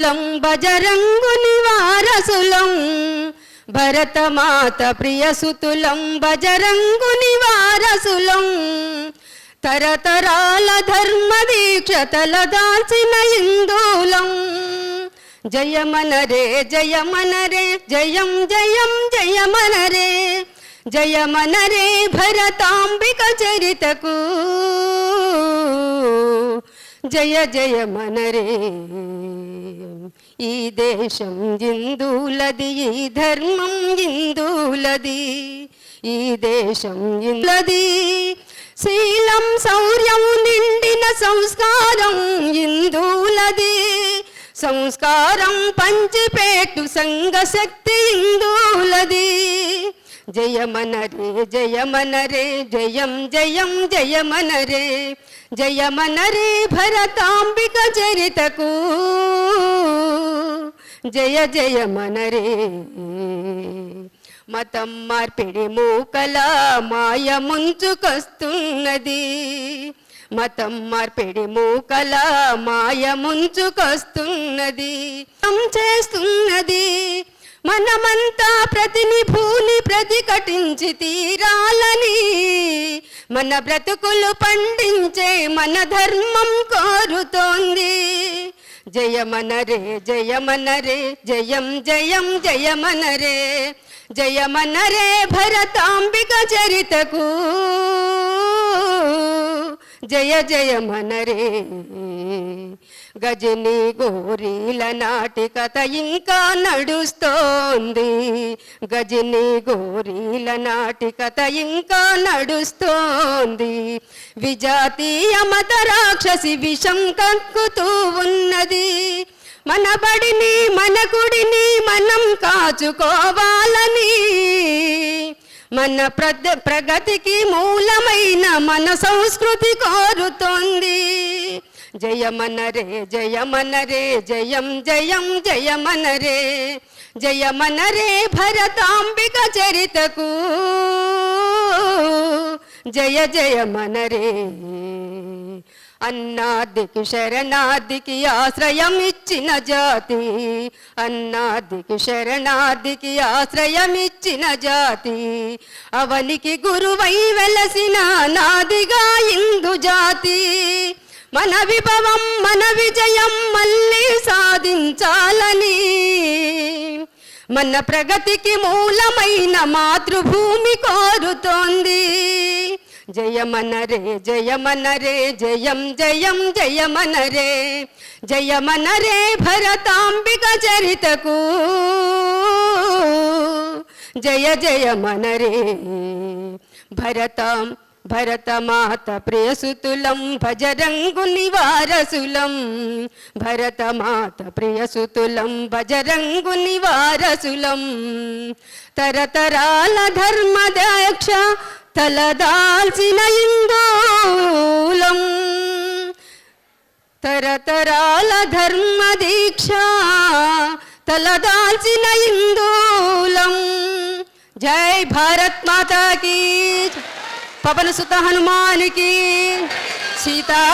లం వారసులం భరతమాత ప్రియసుతులం బజరంగుని వారసులం తరతరాల ధర్మ దీక్షతల తలదాల్చిన హిందూలం జయమనరే జయమనరే జయం జయం జయమనరే. జయమనరే భరతాంబిక చరితకు. జయ జయ మనరే. ఈ దేశం జిందూలది ఈ ధర్మం జిందూలది ఈ దేశం ఇందులది శీలం శౌర్యం నిండిన సంస్కారం ఇందులది సంస్కారం పంచిపేటు సంఘశక్తి ఇందులది జయమనరే జయమనరే జయం జయం జయమనరే జయమనరే భరతాంబిక చరితకు. జయ జయమనరే. మతం మార్పిడి మూకల మాయ ముంచుకొస్తున్నది. మతం మార్పిడి మూకల మాయ ముంచుకొస్తున్నది. తం చేస్తున్నది. మనమంతా ప్రతిని భూని ప్రతిఘటించి తీరాలని. మన బ్రతుకులు పండించే మన ధర్మం కోరుతోంది. జయమనరే జయమనరే జయం జయం జయమనరే. జయమనరే భరతాంబిక చరితకు. జయ జయ మనరే గజని గోరీల నాటికత ఇంకా నడుస్తోంది. గజని గోరీల నాటికత ఇంకా నడుస్తోంది. విజాతీయ మత రాక్షసి విషం కక్కుతూ ఉన్నది. మన బడిని మన గుడిని మనం కాచుకోవాలని. మన ప్రగతికి మూలమైన మన సంస్కృతి కోరుతోంది. జయమనరే జయమనరే జయం జయం జయమనరే జయమనరే భరతాంబిక చరితకు. జయ జయమనరే. అన్నాదికి శరణాదికి ఆశ్రయం ఇచ్చిన జాతి అన్నాదికి శరణాదికి ఆశ్రయం ఇచ్చిన జాతి అవనికి గురువై వెలసిన నాదిగా ఇందు జాతి. మన విభవం మన విజయం మళ్ళీ సాధించాలని. మన ప్రగతికి మూలమైన మాతృభూమి కోరుతోంది. జయమనరే జయమనరే జయం జయం జయమనరే. జయమనరే భరతాంబిక చరితకు. జయ జయమనరే భరతాం భరతమాత ప్రియసుతులం భజరంగుని వారసులం భరతమాత ప్రియసుతులం భజరంగుని వారసులం తరతరాల ధర్మదాక్ష తలదాల్చిన ఇందోలం తరతరాల ధర్మ దీక్ష తలదాల్చిన ఇందోలం జై భారత్ మాతా కీ పవన సుత హనుమానికి సీతా